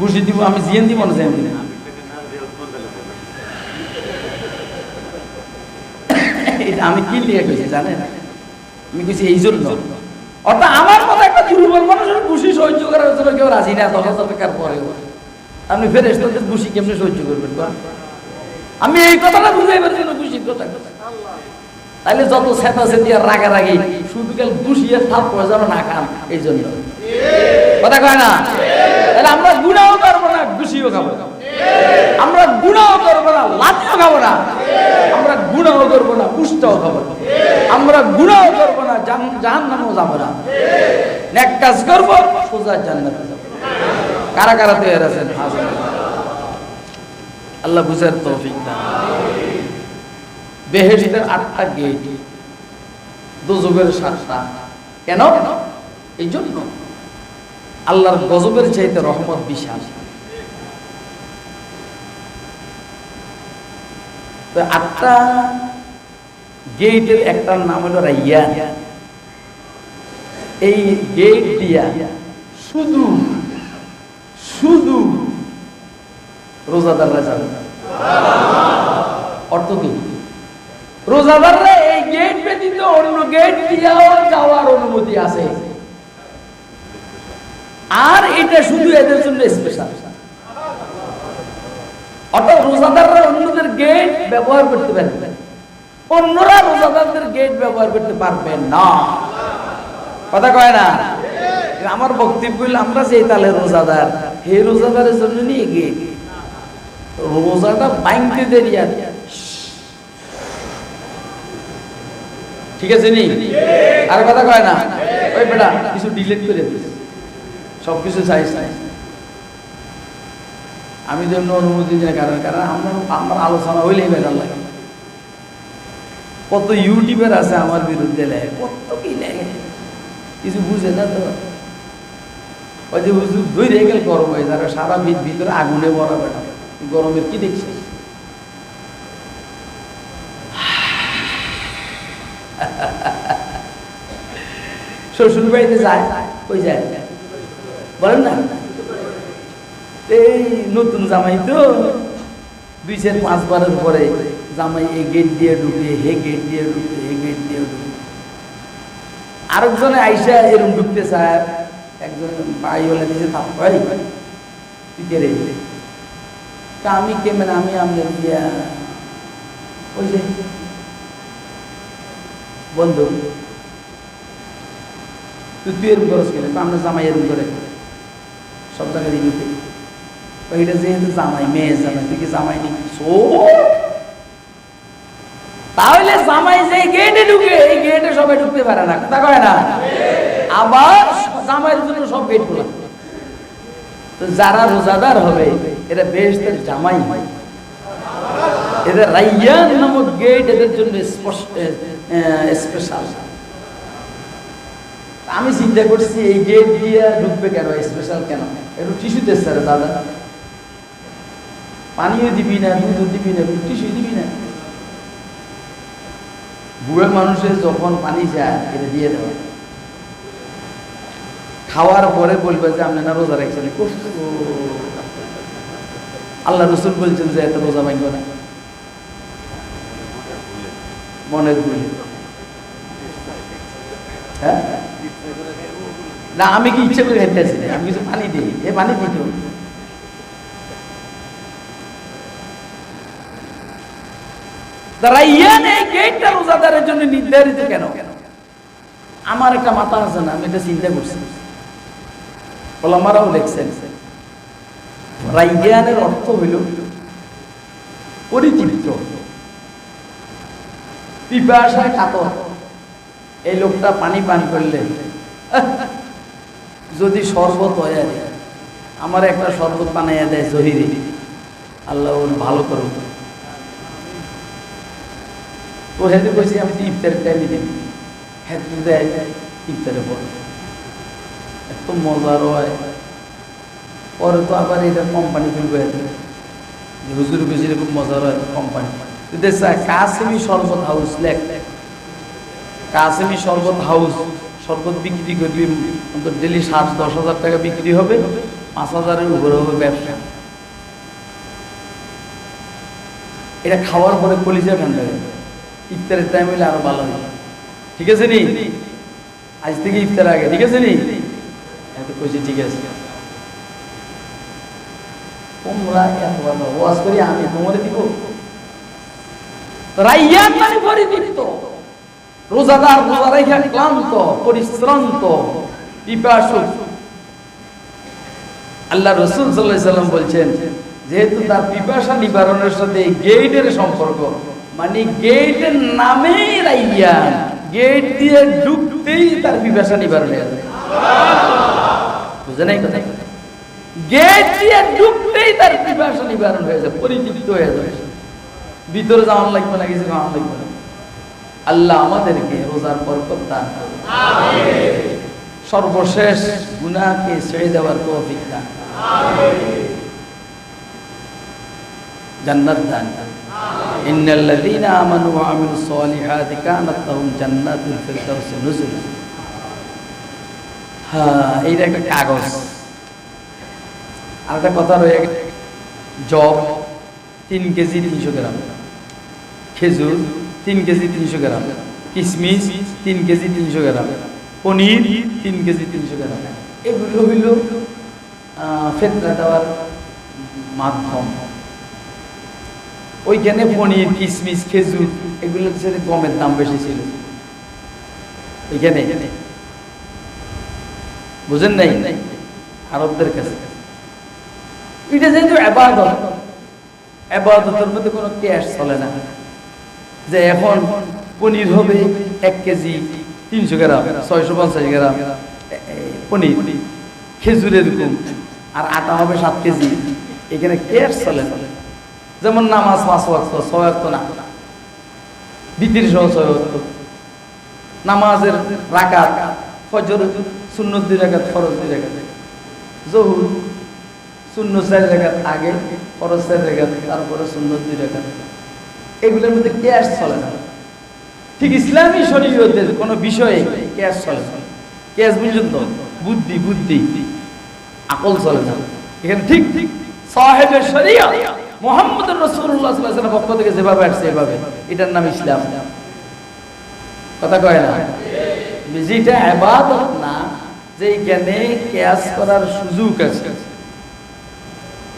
ঘুষি দিব, আমি জিয়েন দিব না এটা আমি কি লিখে কইছি, জানেন? আমি কইছি এই জন্য। অর্থাৎ আমার মতো একটা দুর্বল মানুষের ঘুষি সহ্য করার জন্য কেউ রাজি না দশ হাজার টাকার পরে আপনি ফেরেস তাদের ঘুষি কেমনে সহ্য করবেন বা আমি এই কথাটা বুঝাইবার জন্য খুশির কথা কথা তাইলে যত সেতা সেতি আর রাগারাগি, শুধু কাল ঘুষিয়ে থাপ হয়ে যেন না খান, এই জন্য। কথা কয় না? তাহলে আমরা গুণাও করব না ঘুষিও খাব। আমরা গুণাও করব না লাঠিও খাব না। আমরা গুণাও করব না, পুষ্টাও খাব না। আমরা গুণাও করব না জাহান নামেও যাব না। নেক কাজ করব, সোজা জান্নাতে যাব। কারা কারা তৈরি আছেন? আল্লাহ বুঝার তৌফিক দান। বেহেশতের আটটা গেট দুজবের সাতটা। কেন? এই জন্য আল্লাহর গজবের চাইতে রহমত বিশাল। তো আটটা গেটের একটার নাম হলো রাইয়া এই গেট দিয়া শুধু শুধু রোজাদাররা যাবে। অর্থ কি? রোজাদাররা এই গেট ব্যতীত অন্য গেট দিয়েও যাওয়ার অনুমতি আছে। আর এটা শুধু এদের জন্য স্পেশাল অর্থাৎ রোজাদাররা অন্যদের গেট ব্যবহার করতে পারবে অন্যরা রোজাদারদের গেট ব্যবহার করতে পারবে না। কথা কয় না? আমার বক্তব্য আমরা যে তালে রোজাদার, হে রোজাদারের জন্য নিয়ে গেট রোজাটা বাইংতে দেরি আর। ঠিক আছে নি? আর কথা কয় না? ওই বেটা, কিছু ডিলিট করে দিস। সব কিছু চাইস নাই আমি জন্য অনুমতি দিই কারণ কারণ আমার আমার আলোচনা হইলেই বেজার লাগে। কত ইউটিউবার আছে আমার বিরুদ্ধে লেগে কত কি লেগে কিছু বুঝে না তো। ওই যে হুজুর দুই রেখে গেল গরম হয়ে যাবে, সারা ভিত ভিতরে আগুনে বড় বেটা। গরমের কি দেখছিস? শ্বশুর বাড়িতে যায়, কই যায়? বলেন না। এই নতুন জামাই তো, দুই চার পাঁচ বারের পরে জামাই এই গেট দিয়ে ঢুকে, হে গেট দিয়ে ঢুকে, হে গেট দিয়ে ঢুকে। আরেকজনে আইসা এরকম ঢুকতে চায়, একজন ভাই হলে দিছে থাপ ভাই, তুই কে রে? তা আমি কে মানে আমি আমাদের দিয়া ওই যে বন্ধু তুই তুই এরকম খরচ গেলে আমরা জামাই এরকম করে সব জায়গায় ঢুকে ওইটা যেহেতু জামাই, মেয়ে জামাই, তুই কি জামাই নি? তাহলে জামাই যে গেটে ঢুকে, এই গেটে সবাই ঢুকতে পারে না, কথা কয় না? আবার জামাইয়ের জন্য সব গেট খোলা। তো যারা রোজাদার হবে, এরা বেহেশতের জামাই হয়। এদের রাইয়ান নামক গেট এদের জন্য স্পেশাল আমি চিন্তা করছি, এই গেট দিয়ে ঢুকবে কেন? স্পেশাল কেন? একটু টিস্যুতে স্যার, দাদা। পানিও দিবি না, দুধও দিবি না টিস্যু দিবি না। বুড়ো মানুষের যখন পানি যায়, এটা দিয়ে দেওয়া। খাওয়ার পরে বলবে যে, আপনি না রোজা রাখছেন? আল্লাহ রসুল বলছেন যে, এত রোজা ভাঙ্গ না। মনের ভুল। হ্যাঁ? না, আমি কি ইচ্ছে করে খেতে আসি আমি কিছু পানি দিই। এ পানি দিত রোজাদারের জন্য নির্ধারিত কেন? আমার একটা মাথা আছে না, আমি এটা চিন্তা করছি। ওলামারাও অর্থ হইল পরিতৃপ্ত পিপাসায় এই লোকটা পানি পান করলে যদি শরবত হয় আমার একটা শরবত বানাইয়া দেয় জহিরে। আল্লাহ ওর ভালো করুক। তো হেঁটে কইছি, আমি ইফতারের টাইমে দিই হেঁটে দেয় ইফতারে পড়ে এত মজার হয়। পরে তো আবার এটা কোম্পানি খুলবে যে হুজুর বেশি খুব মজার হয় কোম্পানি কাসেমি শরবত হাউস লেখ। কাসেমি শরবত হাউস শরবত বিক্রি করবি অন্তত ডেলি সাত, দশ হাজার টাকা বিক্রি হবে, পাঁচ হাজারের উপরে হবে ব্যবসা। এটা খাওয়ার পরে কলিজা ঠান্ডা হয়ে ইফতারের টাইম হলে আরও ভালো হবে ঠিক আছে নি? আজ থেকে ইফতার আগে, ঠিক আছে নি? এত কইছি ঠিক আছে। তোমরা এত ওয়াজ করি, আমি তোমারে দিব। রাইয়ান মানে পরিতৃপ্ত রোজাদার রোজা রেখে ক্লান্ত, পরিশ্রান্ত আল্লাহ রসুল সাল্লাম বলছেন, যেহেতু তার পিপাসা নিবারণের সাথে এই গেটের সম্পর্ক মানে গেটের নামেই রাইয়ান গেট দিয়ে ঢুকতেই তার পিপাসা নিবারণ হয়ে যাবে। বুঝে নাই কথা? গেট দিয়ে ঢুকতেই তার পিপাসা নিবারণ হয়ে যায় পরিতৃপ্ত হয়ে যাবে। ভিতরে যাওয়ান লাগবে না, কিছু লাগবে না। আল্লাহ আমাদেরকে রোজার বরকত দান করুন। সর্বশেষ গুনাহকে ছেড়ে দেওয়ার তৌফিক দান জান্নাত দান ইন্নাল্লাযীনা আমানু ওয়া আমিলুস সালিহাতি কানাত লাহুম জান্নাতুল ফিরদাউস নুজুলা। হ্যাঁ এইটা একটা কাগজ। আর একটা কথা রয়ে গেছে। জব তিন কেজি তিনশো গ্রাম। খেজুর তিন কেজি তিনশো গ্রাম। কিশমিশ তিন কেজি তিনশো গ্রাম। পনির তিন কেজি তিনশো গ্রাম। এগুলো হইল ফেতরা দেওয়ার মাধ্যম। ওইখানে পনির কিশমিশ খেজুর এগুলোর সাথে গমের দাম বেশি ছিল। ওইখানে বুঝেন নাই? আরবদের কাছে। এটা যেহেতু আবাদত, আবাদতের মধ্যে কোনো ক্যাশ চলে না। যে এখন পনির হবে এক কেজি তিনশো গ্রাম, ছয়শো পঞ্চাশ গ্রাম। পনির, খেজুরের এরকম আর আটা হবে সাত কেজি। এখানে ক্যাশ চলে চলে? যেমন নামাজ পাঁচ ওয়াক্ত, ছয় ওয়াক্ত না। বিতির সহ ছয় ওয়াক্ত। নামাজের রাকাত, ফজর, সুন্নত দুই রাকাত, ফরজ দুই রাকাত। জহুর শূন্য চার রেখাত আগে, ফরজ চার রেখাত তারপরে শূন্য দুই রেখাত এগুলোর মধ্যে ক্যাশ চলে না। ঠিক ইসলামী শরীয়তের কোনো বিষয়ে ক্যাশ চলে না। ক্যাশ বুঝলেন তো? বুদ্ধি বুদ্ধি। আকল চলে না। এখানে ঠিক ঠিক সাহেবের শরিয়া মোহাম্মদ রসুল্লাহ সাল্লাহ পক্ষ থেকে যেভাবে আসছে এভাবে। এটার নাম ইসলাম। কথা কয় না? যেটা আবাদত না যেখানে ক্যাশ করার সুযোগ আছে।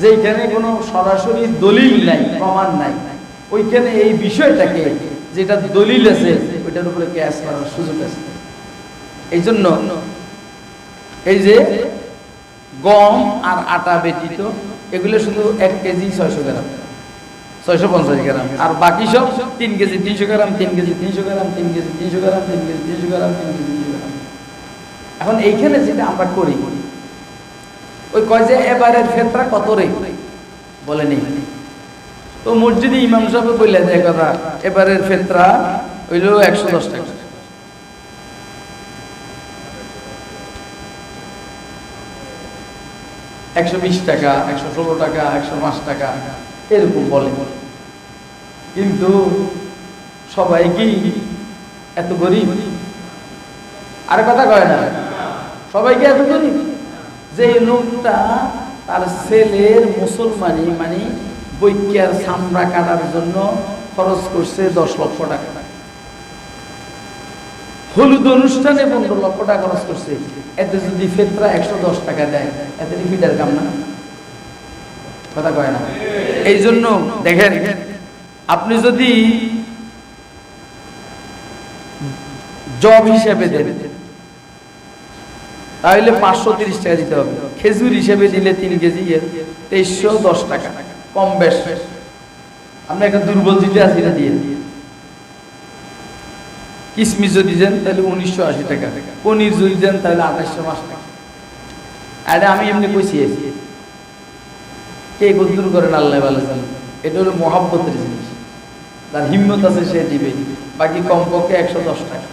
যেখানে কোনো সরাসরি দলিল নাই, প্রমাণ নাই। ওইখানে এই বিষয়টাকে যেটা দলিল আছে, ওইটার উপরে ক্যাশ করার সুযোগ আছে। এই জন্য এই যে গম আর আটা ব্যতীত, এগুলো শুধু এক কেজি ছয়শো গ্রাম, ছয়শো পঞ্চাশ গ্রাম। আর বাকি সব তিন কেজি তিনশো গ্রাম, তিন কেজি তিনশো গ্রাম, তিন কেজি তিনশো গ্রাম, তিন কেজি তিনশো গ্রাম, তিন কেজি তিনশো গ্রাম। এখন এইখানে যেটা আমরা করি, ওই কয় যে এবারের ফেতরা কত রে? বলে নেই। তো মসজিদে ইমাম সাহেব বললে যে কথা, এবারের ফেতরা হইল একশো দশ টাকা। একশো বিশ টাকা, একশো ষোলো টাকা, একশো পাঁচ টাকা, এরকম বলে। কিন্তু সবাই কি এত গরিব? আর কথা কয় না, সবাই কি এত গরিব? যে লোকটা তার ছেলের মুসলমানি মানে বৈক্যার সামরা কাটার জন্য খরচ করছে দশ লক্ষ টাকা। হলুদ অনুষ্ঠানে পনেরো লক্ষ টাকা খরচ করছে। এতে যদি ফেতরা একশো দশ টাকা দেয়, এতে ফিডার কাম না? কথা কয় না? এই জন্য দেখেন, আপনি যদি জব হিসেবে দেন, তাহলে পাঁচশো তিরিশ টাকা দিতে হবে। খেজুর হিসেবে দিলে তিন কেজি তেইশশো দশ টাকা। কম বেশ। আপনি একটা দুর্বল যেটা আছে, এটা দিয়ে কিসমিস যদি দেন, তাহলে উনিশশো আশি টাকা। পনির যদি দেন, তাহলে আঠাশশো পাঁচ টাকা। আরে আমি এমনি কইছি, কে কদ্দুর করেন আল্লাহ ভালো এটা হলো মহাব্বতের জিনিস। তার হিম্মত আছে, সে দিবে। বাকি কমপক্ষে একশো দশ টাকা।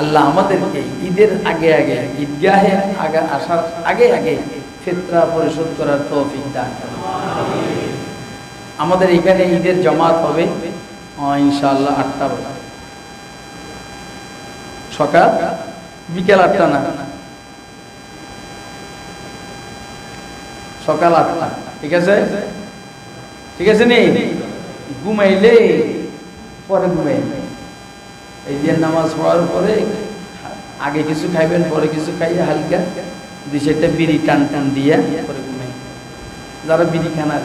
আল্লাহ আমাদেরকে ঈদের আগে আগে, ঈদগাহে আগে আসার আগে আগে ফেতরা পরিশোধ করার তৌফিক দান। আমাদের এখানে ঈদের জমাত হবে। আহ, ইনশাআল্লাহ আটটা বাজে। সকাল বিকেল আটটা না। সকাল আটটা। ঠিক আছে? ঠিক আছে নি? ঘুমাইলে পরে ঘুমাই এই যে নামাজ পড়ার পরে আগে কিছু খাইবেন পরে কিছু খাইয়া হালকা দুই চারটা বিড়ি টান টান দিয়া পরে ঘুমাই। যারা বিড়ি খানা